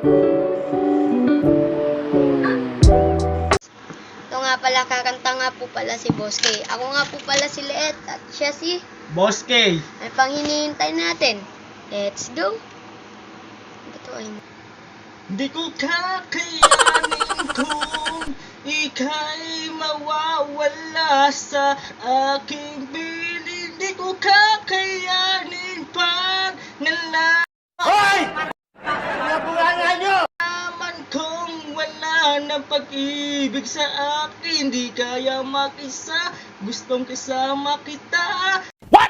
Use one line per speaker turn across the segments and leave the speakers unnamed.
Ito nga pala, kakanta nga po pala si Boss K. Ako nga po pala si Leet at siya si...
Boss K!
Pang hinihintay natin? Let's go! Ito ay...
Di ko kakayanin kung ika'y mawawala sa aking bilin. Di ko kakayanin wala na pag-ibig sa akin. Di kaya makisa, gustong kasama kita. What?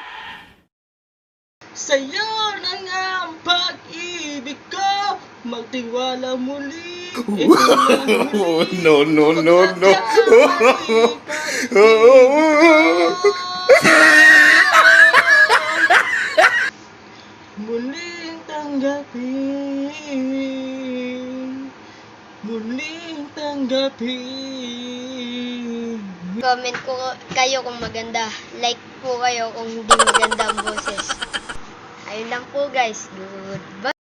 Sa'yo na nga ang pag-ibig ko Magtiwala muli muli
no, no, no, no.
Muling tanggapin Muling tanggapin
Comment ko kayo kung maganda. Like po kayo kung hindi maganda ang boses. Ayun lang po guys. Goodbye!